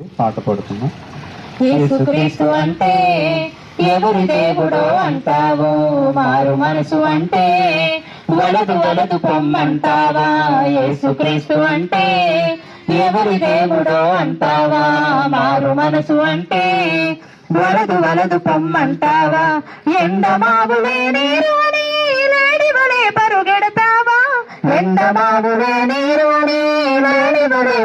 పాట పాడుతున్నాం. యేసుక్రీస్తు అంటే ఎవరి దేవుడో అంటావు? మారు మనసు అంటే వలదు వలదు పొమ్మంటావా యేసుక్రీస్తు అంటే ఎవరి దేవుడో అంటావా? మారు మనసు అంటే వలదు వలదు పొమ్మంటావా ఎండమావులే మావు వేరే ఎండమావులే నీరు అని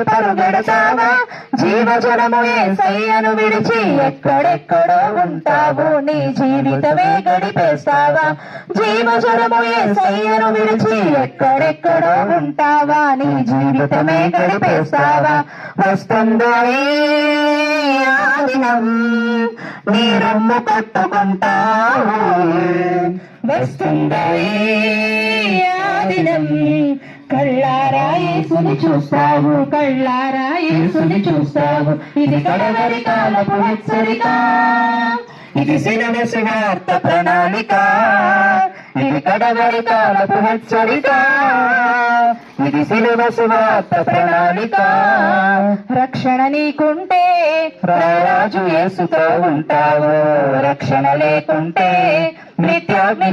పరుగెడతావా? జీవజలము ఏసయ్యను విడిచి ఎక్కడెక్కడో ఉంటావు. నీ జీవితమే గడిపేస్తావా? జీవజలము ఏసయ్యను విడిచి ఎక్కడెక్కడో ఉంటావా? నీ జీవితమే గడిపేస్తావా? వస్తుందో ఈ ఆ దినం నీ రొమ్ము కట్టుకుంటావు వస్తుందో ఈ ఆ దినం. కళ్ళారా యేసుని చూస్తావు. కళ్ళారా యేసుని చూస్తావు. ఇది కడవరి కాలపు హెచ్చరిక. ఇది సినిమ సువార్త ప్రణాళిక. ఇది కడవరి కాలపు హెచ్చరిక. ఇది సినిమ సువార్త ప్రణాళిక. రక్షణ నీకుంటే రారాజు యేసుతో ఉంటావు. రక్షణ లేకుంటే నిత్యాగ్ని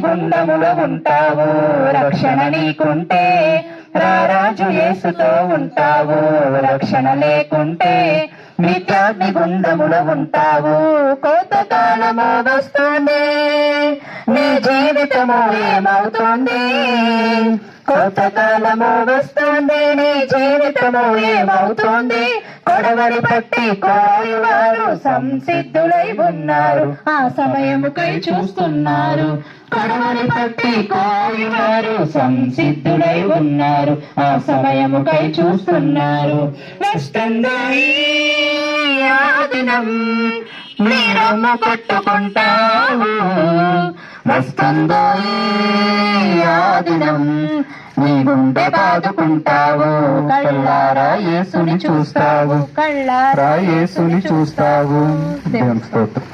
ఉంటావు. రక్షణ నీకుంటే రారాజు యేసుతో ఉంటావు. రక్షణ లేకుంటే నిత్యాగ్ని ఉంటావు. కోతకాలము వస్తుంది. నీ జీవితము ఏమవుతుంది? కోతకాలము వస్తుంది. నీ జీవితము ఏమవుతుంది? కొడవలి పట్టి కోరివారు సంసిద్ధులై ఉన్నారు. ఆ సమయముకై చూస్తున్నారు. కొడవలి పట్టి కోయువారు సంసిద్ధులై ఉన్నారు. ఆ సమయముకై చూస్తున్నారు. వస్తుందో దినం మీరమ్మ కొట్టుకుంటావు. వస్తుందో ఆ దినం. నీ గుండె బాదుకుంటావు. కళ్ళారా యేసుని చూస్తావు. కళ్ళారా యేసుని చూస్తావు. దేవునికి స్తోత్రం.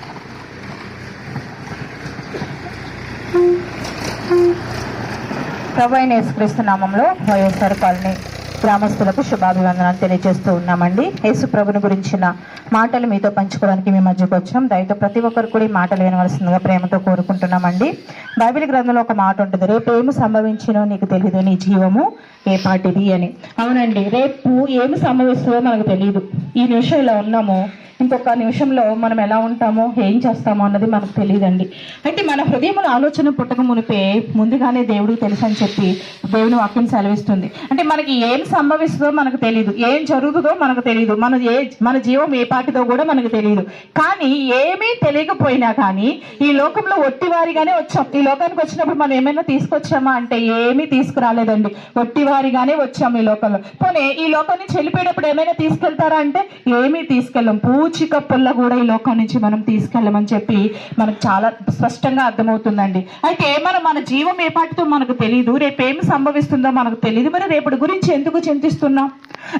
ప్రభు అయిన యేసుక్రీస్తు నామంలో వైఎస్ఆర్ కాలనీ గ్రామస్తులకు శుభాభివందనాలు తెలియజేస్తూ ఉన్నామండి. యేసు ప్రభుని గురించిన మాటలు మీతో పంచుకోవడానికి మీ మధ్యకు వచ్చినాం దయతో ప్రతి ఒక్కరు కూడా ఈ మాటలు వినవలసిందిగా ప్రేమతో కోరుకుంటున్నామండి. బైబిల్ గ్రంథంలో ఒక మాట ఉంటుంది. రేపు ఏమి సంభవించినో నీకు తెలియదు నీ జీవము ఏ పాటిది అని. అవునండి. రేపు ఏమి సంభవిస్తుందో మనకు తెలియదు ఈ నిమిషం ఇలా ఉన్నాము. ఇంకొక నిమిషంలో మనం ఎలా ఉంటామో ఏం చేస్తామో అన్నది మనకు తెలియదండి అయితే మన హృదయంలో ఆలోచన పుట్టక మునిపే ముందుగానే దేవుడికి తెలుసు అని చెప్పి దేవుని వాక్యం సెలవిస్తుంది. అంటే మనకి ఏం సంభవిస్తుందో మనకు తెలియదు ఏం జరుగుతుందో మనకు తెలియదు మన ఏ మన జీవం ఏ పాటిదో కూడా మనకు తెలియదు కానీ ఏమీ తెలియకపోయినా కానీ ఈ లోకంలో ఒట్టివారిగానే వచ్చాం. ఈ లోకానికి వచ్చినప్పుడు మనం ఏమైనా తీసుకొచ్చామా అంటే ఏమీ తీసుకురాలేదండి. ఒట్టివారిగానే వచ్చాం ఈ లోకంలో. పోనీ ఈ లోకాన్ని నుంచి ఏమైనా తీసుకెళ్తారా అంటే? ఏమీ తీసుకెళ్ళం. పూజ పుల్ల కూడా ఈ లోకం నుంచి మనం తీసుకెళ్ళమని చెప్పి మనకు చాలా స్పష్టంగా అర్థమవుతుందండి. అయితే మనం మన జీవం ఏ పాటితో మనకు తెలియదు రేపు ఏమి సంభవిస్తుందో మనకు తెలియదు మరి రేపటి గురించి ఎందుకు చింతిస్తున్నాం?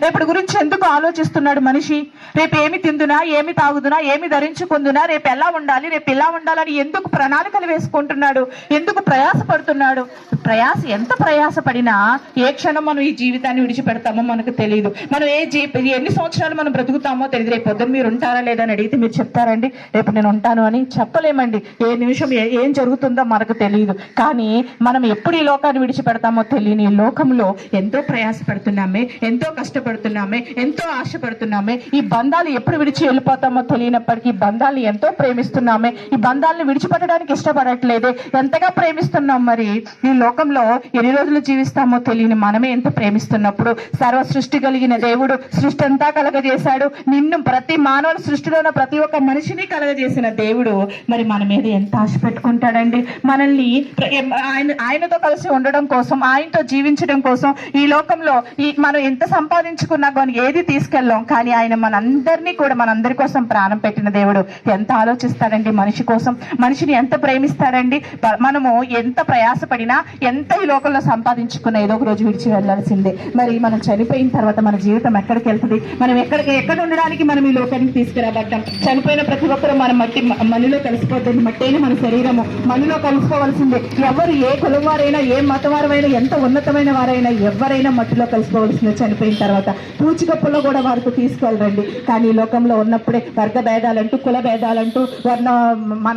రేపటి గురించి ఎందుకు ఆలోచిస్తున్నాడు మనిషి? రేపు ఏమి తిందునా ఏమి తాగుదునా ఏమి ధరించుకుందునా రేపు ఎలా ఉండాలి రేపు ఇలా ఉండాలని ఎందుకు ప్రణాళికలు వేసుకుంటున్నాడు? ఎందుకు ప్రయాసపడుతున్నాడు? ప్రయాస ఎంత ప్రయాసపడినా ఏ క్షణం మనం ఈ జీవితాన్ని విడిచిపెడతామో మనకు తెలియదు మనం ఏ జీ ఎన్ని సంవత్సరాలు మనం బ్రతుకుతామో తెలియదు. రేపు పొద్దున్న మీరు ఉంటారా లేదా అని అడిగితే మీరు చెప్తారండి. రేపు నేను ఉంటాను అని చెప్పలేమండి. ఏ నిమిషం ఏ- ఏం జరుగుతుందో మనకు తెలియదు కానీ మనం ఎప్పుడు ఈ లోకాన్ని విడిచిపెడతామో తెలియని ఈ లోకంలో ఎంతో ప్రయాసపడుతున్నామే ఎంతో కష్టపడుతున్నామే ఎంతో ఆశపడుతున్నామే. ఈ బంధాలు ఎప్పుడు విడిచి వెళ్ళిపోతామో తెలియనప్పటికీ ఈ బంధాలను ఎంతో ప్రేమిస్తున్నామే. ఈ బంధాలను విడిచిపెట్టడానికి ఇష్టపడట్లేదే. ఎంతగా ప్రేమిస్తున్నాం మరి? ఈ లోకంలో ఎన్ని రోజులు జీవిస్తామో తెలియని మనమే ఎంత ప్రేమిస్తున్నప్పుడు సర్వ సృష్టి కలిగిన దేవుడు సృష్టి అంతా కలగజేశాడు. నిన్ను ప్రతి మానవ సృష్టిలో ఉన్న ప్రతి ఒక్క మనిషిని కలగజేసిన దేవుడు మరి మన మీద ఎంత ఆశ పెట్టుకుంటాడండి? మనల్ని ఆయన ఆయనతో కలిసి ఉండడం కోసం ఆయనతో జీవించడం కోసం ఈ లోకంలో ఈ మనం ఎంత సంపాదించుకున్నా కానీ ఏది తీసుకెళ్ళాం. కానీ ఆయన మనందరినీ కూడా మనందరి కోసం ప్రాణం పెట్టిన దేవుడు ఎంత ఆలోచిస్తాడండి? మనిషి కోసం. మనిషిని ఎంత ప్రేమిస్తాడండి? మనము ఎంత ప్రయాసపడినా ఎంత ఈ లోకంలో సంపాదించుకున్న ఏదో ఒక రోజు విడిచి వెళ్ళాల్సిందే. మరి మనం చనిపోయిన తర్వాత మన జీవితం ఎక్కడికి వెళ్తుంది? మనం ఎక్కడికి ఎక్కడ ఉండడానికి మనం ఈ లోకానికి తీసుకురాబడ్డాం? చనిపోయిన ప్రతి ఒక్కరు మన మట్టి మనిలో కలిసిపోతుంది. మట్టేనే మన శరీరము మనలో కలుసుకోవాల్సిందే ఎవరు ఏ కులం వారైనా ఏ మతవారమైనా ఎంత ఉన్నతమైన వారైనా ఎవరైనా మట్టిలో కలుసుకోవాల్సిందే చనిపోయిన తర్వాత. పూచికప్పులో కూడా వారికి తీసుకెళ్ళరండి. కానీ ఈ లోకంలో ఉన్నప్పుడే వర్గ భేదాలంటూ కుల భేదాలంటూ వర్ణ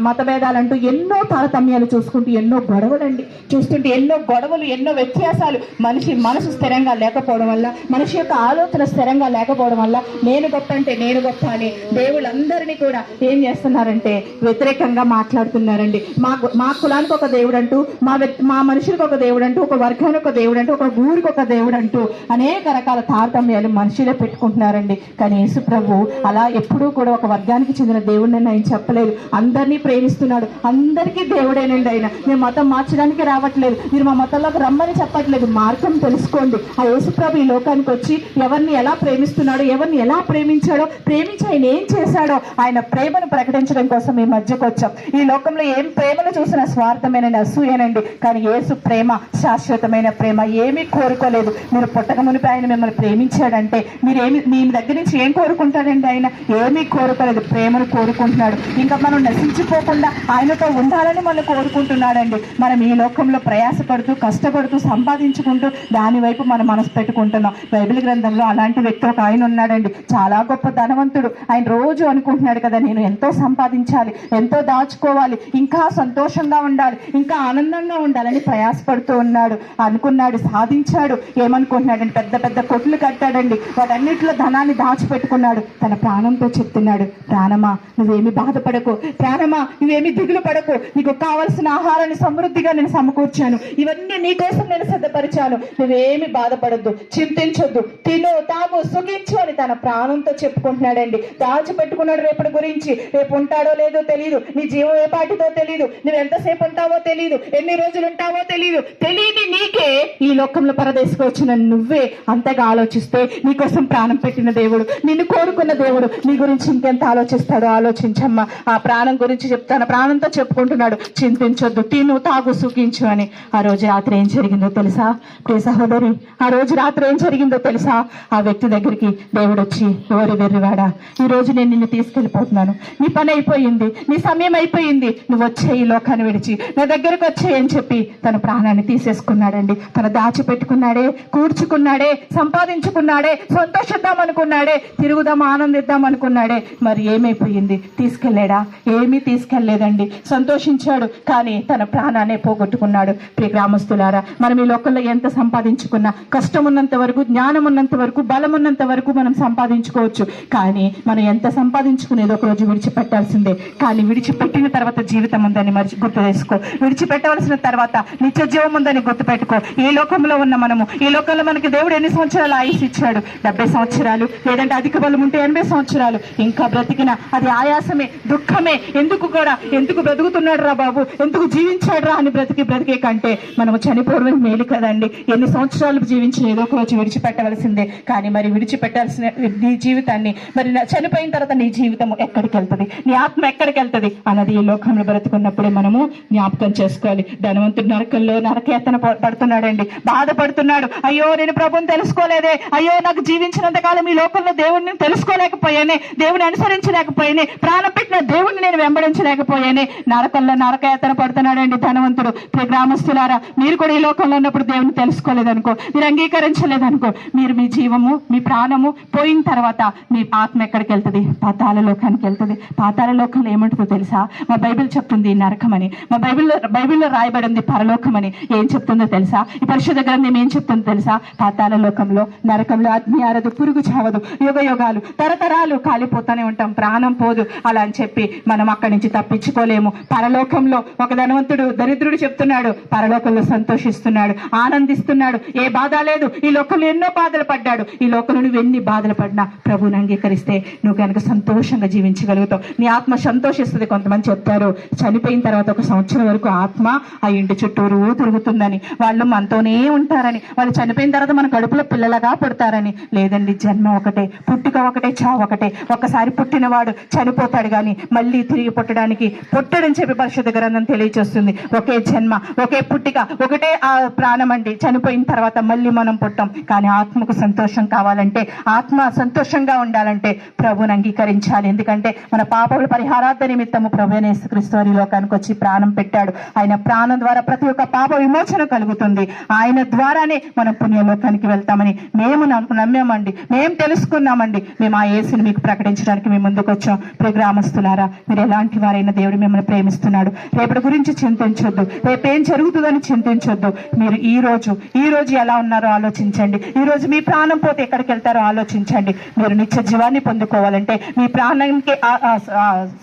మత భేదాలంటూ ఎన్నో తారతమ్యాలు చూసుకుంటూ ఎన్నో గొడవలండి. చూస్తుంటే ఎన్నో గొడవలు ఎన్నో వ్యత్యాసాలు మనిషి మనసు స్థిరంగా లేకపోవడం వల్ల మనిషి యొక్క ఆలోచన స్థిరంగా లేకపోవడం వల్ల నేను గొప్ప అంటే నేను గొప్ప అని దేవుళ్ళందరినీ కూడా ఏం చేస్తున్నారంటే వ్యతిరేకంగా మాట్లాడుతున్నారండి. మా మా కులానికి ఒక దేవుడు అంటూ మా వ్యక్తి మా మనుషులకు ఒక దేవుడు అంటూ ఒక వర్గానికి ఒక దేవుడు అంటూ ఒక ఊరికి ఒక దేవుడు అంటూ అనేక రకాల తారతమ్యాలు మనుషులే పెట్టుకుంటున్నారండి. కానీ యేసు ప్రభు అలా ఎప్పుడూ కూడా ఒక వర్గానికి చెందిన దేవుడిని ఆయన చెప్పలేదు. అందరినీ ప్రేమిస్తున్నాడు. అందరికీ దేవుడేనండి ఆయన. మేము మతం మార్చడానికి రావట్లేదు. మీరు మా మతంలోకి రమ్మని చెప్పట్లేదు. మార్గం తెలుసుకోండి. ఆ యేసుప్రభు ఈ లోకానికి వచ్చి ఎవరిని ఎలా ప్రేమిస్తున్నాడో ఎవరిని ఎలా ప్రేమించాడో ప్రేమించి ఆయన ఏం చేశాడో ఆయన ప్రేమను ప్రకటించడం కోసం ఈ మధ్యకు వచ్చాం. ఈ లోకంలో ఏం ప్రేమను చూసిన స్వార్థమైన అసూయనండి. కానీ యేసు ప్రేమ శాశ్వతమైన ప్రేమ ఏమీ కోరుకోలేదు. మీరు పుట్టక మునిపి ఆయన మిమ్మల్ని ప్రేమించాడంటే మీరేమి మీ దగ్గర నుంచి ఏం కోరుకుంటాడండి ఆయన? ఏమీ కోరుకోలేదు. ప్రేమను కోరుకుంటున్నాడు. ఇంకా మనం నశించిపోకుండా ఆయనతో ఉండాలని మనం కోరుకుంటున్నాడండి. మనం ఈ లోకంలో ప్రయాసపడుతూ కష్టపడుతూ సంపాదించుకుంటూ దాని వైపు మనం మనసు పెట్టుకుంటున్నాం. బైబిల్ గ్రంథంలో అలాంటి వ్యక్తి ఒక ఆయన ఉన్నాడండి. చాలా గొప్ప ధనవంతుడు. ఆయన రోజు అనుకుంటున్నాడు కదా నేను ఎంతో సంపాదించాలి ఎంతో దాచుకోవాలి ఇంకా సంతోషంగా ఉండాలి ఇంకా ఆనందంగా ఉండాలని ప్రయాసపడుతూ ఉన్నాడు. అనుకున్నాడు సాధించాడు. ఏమనుకుంటున్నాడండి పెద్ద పెద్ద కొట్లు కట్టాడండి. వాటన్నిటిలో ధనాన్ని దాచిపెట్టుకున్నాడు. తన ప్రాణంతో చెప్తున్నాడు ప్రాణమా నువ్వేమి బాధపడకు. ప్రాణమా నువ్వేమి దిగులు పడకు. నీకు కావలసిన ఆహారాన్ని సమృద్ధిగా నేను సమకూర్చాను. ఇవన్నీ నీ కోసం నేను సిద్ధపరిచాను. నువ్వేమి బాధపడద్దు చింతించొద్దు. తిను తాగు సుఖించు అని తన ప్రాణంతో చెప్పుకుంటున్నాడండి. దాచిపెట్టుకున్నాడు రేపటి గురించి. రేపు ఉంటాడో లేదో తెలియదు నీ జీవం ఏ పాటితో తెలియదు నువ్వు ఎంతసేపు ఉంటావో తెలియదు ఎన్ని రోజులు ఉంటావో తెలియదు తెలియని నీకే ఈ లోకంలో పరదేశకొచ్చిన నువ్వే అంతగా ఆలోచిస్తే నీకోసం ప్రాణం పెట్టిన దేవుడు నిన్ను కోరుకున్న దేవుడు నీ గురించి ఇంకెంత ఆలోచిస్తాడో ఆలోచించమ్మా. ఆ ప్రాణం గురించి చెప్తాను ప్రాణంతో చెప్పుకుంటున్నాడు. చింతించొద్దు తిను తాగు సుఖించు అని. ఆ రోజు రాత్రి ఏం జరిగిందో తెలుసా? ప్రియ సహోదరి ఆ రోజు రాత్రి ఏం జరిగిందో తెలుసా? ఆ వ్యక్తి దగ్గరికి దేవుడు వచ్చి ఎవరు వెర్రివాడా? ఈ రోజు నేను నిన్ను తీసుకెళ్ళిపోతున్నాను. నీ పని అయిపోయింది నీ సమయం అయిపోయింది. నువ్వు వచ్చే ఈ లోకాన్ని విడిచి. నా దగ్గరకు వచ్చే అని చెప్పి తన ప్రాణాన్ని తీసేసుకున్నాడండి. తన దాచిపెట్టుకున్నాడే కూర్చుకున్నాడే సంపాదించుకున్నాడే సంతోషిద్దాం అనుకున్నాడే తిరుగుదాం ఆనందిద్దాం అనుకున్నాడే. మరి ఏమైపోయింది? తీసుకెళ్ళాడా? ఏమీ తీసుకెళ్ళేదండి సంతోషించాడు కానీ తన ప్రాణాన్ని పోగొట్టుకున్నాడు. ప్రియ గ్రామస్తులారా మనం ఈ లోకంలో ఎంత సంపాదించుకున్నా కష్టం ఉన్నంత వరకు జ్ఞానం ఉన్నంత వరకు బలం ఉన్నంత వరకు మనం సంపాదించుకోవచ్చు. కానీ మనం ఎంత సంపాదించుకునేది ఒక రోజు విడిచిపెట్టాల్సిందే. కానీ విడిచిపెట్టిన తర్వాత జీవితం ఉందని మరిచి గుర్తు చేసుకో విడిచిపెట్టవలసిన తర్వాత నిత్య జీవం ఉందని గుర్తుపెట్టుకో. ఈ లోకంలో ఉన్న మనము ఈ లోకంలో మనకి దేవుడు ఎన్ని సంవత్సరాలు ఆయుష్ ఇచ్చాడు? డెబ్బై సంవత్సరాలు లేదంటే అధిక బలం ఉంటే ఎనభై సంవత్సరాలు. ఇంకా బ్రతికిన అది ఆయాసమే దుఃఖమే. ఎందుకు కూడా ఎందుకు బ్రతుకుతున్నాడు రా బాబు? ఎందుకు జీవించాడు రా అని బ్రతికి బ్రతికే కంటే మనము చనిపోవడం మేలు కదండి. ఎన్ని సంవత్సరాలు జీవించిన ఏదో ఒక రోజు విడిచిపెట్టవలసిందే. కానీ మరి విడిచిపెట్టాల్సిన నీ జీవితాన్ని మరి చనిపోయిన తర్వాత నీ జీవితం ఎక్కడికి వెళ్తుంది? నీ ఆత్మ ఎక్కడికి వెళ్తుంది? అన్నది ఈ లోకంలో బ్రతుకున్నప్పుడే మనము జ్ఞాపకం చేసుకోవాలి. ధనవంతుడు నరకంలో నరకేతన పడుతున్నాడండి. బాధపడుతున్నాడు. అయ్యో నేను ప్రభుని తెలుసుకోలేదే. అయ్యో నాకు జీవించినంత కాలం ఈ లోకంలో దేవుడిని తెలుసుకోలేకపోయానే దేవుని అనుసరించలేకపోయానే ప్రాణం పెట్టిన దేవుడిని నేను వెంబడించలేకపోయానే నరకంలో నరకయాతన పడుతున్నాడండి ధనవంతుడు. ప్రియ ప్రియులారా మీరు కూడా ఈ లోకంలో ఉన్నప్పుడు దేవుని తెలుసుకోలేదనుకో మీరు అంగీకరించలేదనుకో మీరు మీ జీవము మీ ప్రాణము పోయిన తర్వాత మీ ఆత్మ ఎక్కడికి వెళ్తుంది? పాతాల లోకానికి వెళ్తుంది. పాతాల లోకంలో ఏముంటుందో తెలుసా? మా బైబిల్ చెప్తుంది నరకమని. మా బైబిల్లో బైబిల్లో రాయబడింది పరలోకమని. ఏం చెప్తుందో తెలుసా? ఈ పరిశుద్ధ గ్రంథం ఏం చెప్తుందో తెలుసా? పాతాల లోకంలో నరకంలో అగ్ని ఆరదు పురుగు చావదు యుగ యుగాలు తరతరాలు కాలిపోతూనే ఉంటాం. ప్రాణం పోదు. అలా అని చెప్పి మనం అక్కడి నుంచి తప్పించుకోలేము. పరలోకంలో ఒక ధనవంతుడు దరిద్రుడు చెప్తున్నాడు. పరలోకంలో సంతోషిస్తున్నాడు ఆనందిస్తున్నాడు. ఏ బాధ లేదు. ఈ లోకంలో ఎన్నో బాధలు పడ్డాడు. ఈ లోకంలో నువ్వు ఎన్ని బాధలు పడినా ప్రభువుని అంగీకరిస్తే నువ్వు కనుక సంతోషంగా జీవించగలుగుతావు. నీ ఆత్మ సంతోషిస్తుంది. కొంతమంది చెప్తారు చనిపోయిన తర్వాత ఒక సంవత్సరం వరకు ఆత్మ ఆ ఇంటి చుట్టూరు తిరుగుతుందని వాళ్ళు మనతోనే ఉంటారని వాళ్ళు చనిపోయిన తర్వాత మన కడుపులో పిల్లలుగా పుడతారని. లేదండి జన్మ ఒకటే పుట్టుక ఒకటే చావు ఒకటే. ఒక్కసారి పుట్టినవాడు చనిపోతాడు కానీ మళ్ళీ తిరిగి పుట్టడానికి పుట్టడని చెప్పి పరిశుద్ధ గ్రంథం తెలియచేస్తుంది. ఒకే జన్మ ఒకే పుట్టిక ఒకటే ఆ ప్రాణం అండి చనిపోయిన తర్వాత మళ్ళీ మనం పుట్టాం. కానీ ఆత్మకు సంతోషం కావాలంటే ఆత్మ సంతోషంగా ఉండాలంటే ప్రభుని అంగీకరించాలి. ఎందుకంటే మన పాపముల పరిహారార్థ నిమిత్తము ప్రభు యేసుక్రీస్తు వారి లోకానికి వచ్చి ప్రాణం పెట్టాడు. ఆయన ప్రాణం ద్వారా ప్రతి ఒక్క పాప విమోచన కలుగుతుంది. ఆయన ద్వారానే మనం పుణ్యలోకానికి వెళ్తామని మేము నమ్మామండి. మేము తెలుసుకున్నామండి. మేము ఆ యేసుని మీకు ప్రకటించడానికి మేము ముందుకు వచ్చాం ప్రియ గ్రామస్తులారా మీరు ఎలాంటి వారైనా దేవుడు మిమ్మల్ని ప్రేమిస్తున్నాడు. రేపటి గురించి చింతించొద్దు. రేపు ఏం జరుగుతుందని చింతించొద్దు. మీరు ఈ రోజు ఈ రోజు ఎలా ఉన్నారో ఆలోచించండి. ఈ రోజు మీ ప్రాణం పోతే ఎక్కడికి వెళ్తారో ఆలోచించండి. మీరు నిత్య జీవాన్ని పొందుకోవాలంటే మీ ప్రాణానికి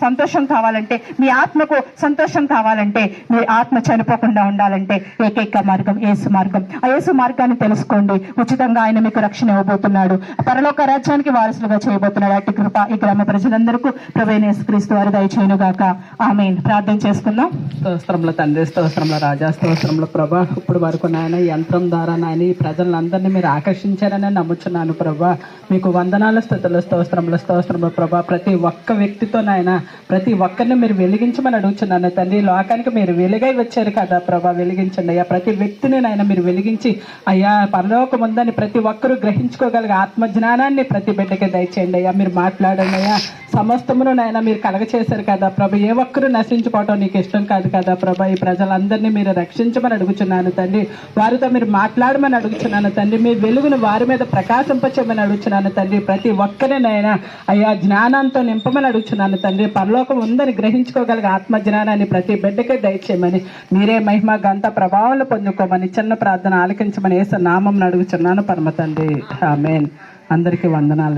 సంతోషం కావాలంటే మీ ఆత్మకు సంతోషం కావాలంటే మీ ఆత్మ చనిపోకుండా ఉండాలంటే ఏకైక మార్గం ఏసు మార్గం. ఆ యేసు మార్గాన్ని తెలుసుకోండి. ఉచితంగా ఆయన మీకు రక్షణ ఇవ్వబోతున్నాడు. పరలోక రాజ్యానికి వారసులుగా చేయబోతున్నాడు. అట్టి కృప ఈ గ్రామ ప్రజలందరికీ ప్రవేణ యేసుక్రీస్తు వారి ఆమె ప్రార్థన చేసుకుందాం. స్తోత్రంలో తండ్రి స్తోత్రంలో రాజా సంవత్సరంలో ప్రభా ఇప్పుడు వరకు నాయన యంత్రం ద్వారా నాయన ఈ ప్రజలందరినీ మీరు ఆకర్షించారని నమ్ముచున్నాను ప్రభా. మీకు వందనాల స్థుతులు స్తోత్రంలో స్తోత్రంలో ప్రభా. ప్రతి ఒక్క వ్యక్తితో నాయన ప్రతి ఒక్కరిని మీరు వెలిగించమని అడుగుతున్నాను తండ్రి. లోకానికి మీరు వెలుగై వచ్చారు కదా ప్రభా వెలిగించండి అయ్యా. ప్రతి వ్యక్తిని నాయన మీరు వెలిగించి అయ్యా పరలోకం ఉందని ప్రతి ఒక్కరూ గ్రహించుకోగలిగే ఆత్మజ్ఞానాన్ని ప్రతి బిడ్డకి దయచేయండి అయ్యా. మీరు మాట్లాడండి అయ్యా. సమస్తమును నాయన మీరు కలగచేశారు కదా ప్రభు. ఏ ఒక్కరు నశించుకోవటం నీకు ఇష్టం కాదు కదా ప్రభ. ఈ ప్రజలందరినీ మీరు రక్షించమని అడుగుచున్నాను తండ్రి. వారితో మీరు మాట్లాడమని అడుగుచున్నాను తండ్రి. మీ వెలుగును వారి మీద ప్రకాశింపచేయమని అడుగుచున్నాను తండ్రి. ప్రతి ఒక్కరినైనా అయ్యా జ్ఞానంతో నింపమని అడుగుచున్నాను తండ్రి. పరలోకం ఉందని గ్రహించుకోగలిగే ఆత్మ జ్ఞానాన్ని ప్రతి బిడ్డకే దయచేయమని మీరే మహిమ గంత ప్రభావాలు పొందుకోమని చిన్న ప్రార్థన ఆలకించమని వేసే నామం అడుగుచున్నాను పరమ తండ్రి. ఆమెన్. అందరికీ వందనాలు.